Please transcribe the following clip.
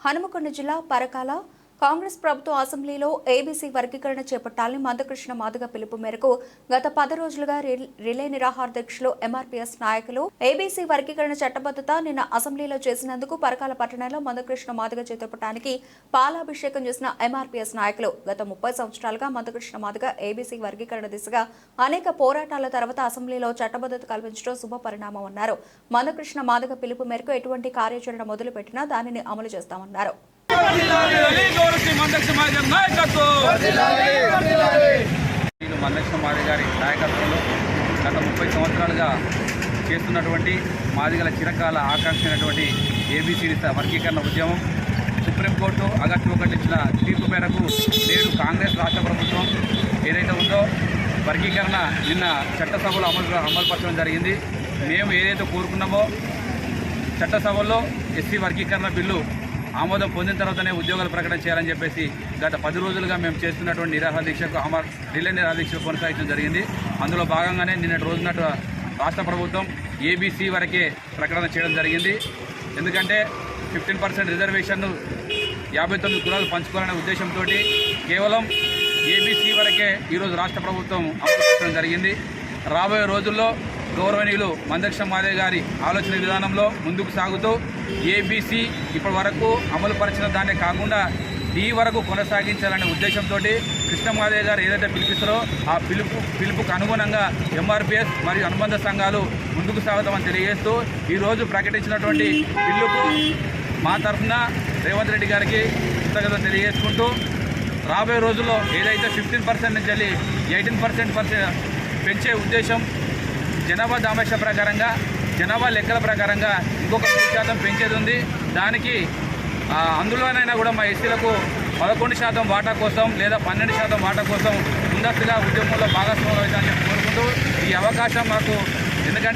హనుమకొండ జిల్లా పరకాల కాంగ్రెస్ ప్రభుత్వ అసెంబ్లీలో ఏబీసీ వర్గీకరణ చేపట్టాలని మందకృష్ణ మాదిగ పిలుపు మేరకు గత పది రోజులుగా రిల్- రిలే నిరాహార దీక్షలో ఎంఆర్పీఎస్ నాయకులు ఏబీసీ వర్గీకరణ చట్టబద్ధత నిన్న అసెంబ్లీలో చేసినందుకు పరకాల పట్టణంలో మందకృష్ణ మాదిగ చేతపట్టానికి పాలాభిషేకం చేసిన ఎంఆర్పీఎస్ నాయకులు గత ముప్పై సంవత్సరాలుగా మందకృష్ణ మాదిగ ఏబీసీ వర్గీకరణ దిశగా అనేక పోరాటాల తర్వాత అసెంబ్లీలో చట్టబద్ధత కల్పించడం శుభ పరిణామం అన్నారు. మందకృష్ణ మాదిగ పిలుపు మేరకు ఎటువంటి కార్యాచరణ మొదలుపెట్టినా దానిని అమలు చేస్తామన్నారు. గౌరవ మందక్ష నేను మందక్ష మాదిగ గారి నాయకత్వంలో గత ముప్పై సంవత్సరాలుగా చేస్తున్నటువంటి మాదిగల చిరకాల ఆకాంక్ష ఏబీసీ వర్గీకరణ ఉద్యమం సుప్రీంకోర్టు ఆగస్టు ఒకటి ఇచ్చిన తీర్పు మేరకు నేడు కాంగ్రెస్ రాష్ట్ర ప్రభుత్వం ఏదైతే ఉందో వర్గీకరణ నిన్న చట్టసభలో అమలు అమలుపరచడం జరిగింది. మేము ఏదైతే కోరుకున్నామో చట్టసభలో ఎస్సీ వర్గీకరణ బిల్లు ఆమోదం పొందిన తర్వాతనే ఉద్యోగాలు ప్రకటన చేయాలని చెప్పేసి గత పది రోజులుగా మేము చేస్తున్నటువంటి నిరాహార దీక్షకు అమర్ రిలే నిరాహార దీక్ష కొనసాగించడం జరిగింది. అందులో భాగంగానే నిన్నటి రోజున రాష్ట్ర ప్రభుత్వం ఏబీసీ వరకే ప్రకటన చేయడం జరిగింది. ఎందుకంటే ఫిఫ్టీన్ పర్సెంట్ రిజర్వేషన్ను యాభై తొమ్మిది కులాలు పంచుకోవాలనే ఉద్దేశంతో కేవలం ఏబీసీ వరకే ఈరోజు రాష్ట్ర ప్రభుత్వం అమలు చేయడం జరిగింది. రాబోయే రోజుల్లో గౌరవనీయులు మందక్ష మాదే గారి ఆలోచన విధానంలో ముందుకు సాగుతూ ఏబీసీ ఇప్పటి వరకు అమలు పరిచిన దాన్నే కాకుండా ఈ వరకు కొనసాగించాలనే ఉద్దేశంతో కృష్ణమాదే గారు ఏదైతే పిలిపిస్తారో ఆ పిలుపు పిలుపుకు అనుగుణంగా ఎంఆర్పిఎస్ మరియు అనుబంధ సంఘాలు ముందుకు సాగుతామని తెలియజేస్తూ ఈరోజు ప్రకటించినటువంటి బిల్లుకు మా తరఫున రేవంత్ రెడ్డి గారికి కృతజ్ఞత తెలియజేసుకుంటూ రాబోయే రోజుల్లో ఏదైతే ఫిఫ్టీన్ పర్సెంట్ నుంచి వెళ్ళి ఎయిటీన్ పర్సెంట్ పర్సెంట్ పెంచే ఉద్దేశం జనాభా దామేష ప్రకారంగా జనాభా లెక్కల ప్రకారంగా ఇంకొక మూడు శాతం పెంచేది ఉంది. దానికి అందులోనైనా కూడా మా ఎస్సీలకు పదకొండు శాతం వాటా కోసం లేదా పన్నెండు శాతం వాటా కోసం ముందస్తుగా ఉద్యమంలో భాగస్వామ్యం అవుతామని చెప్పి కోరుకుంటూ ఈ అవకాశం మాకు ఎందుకంటే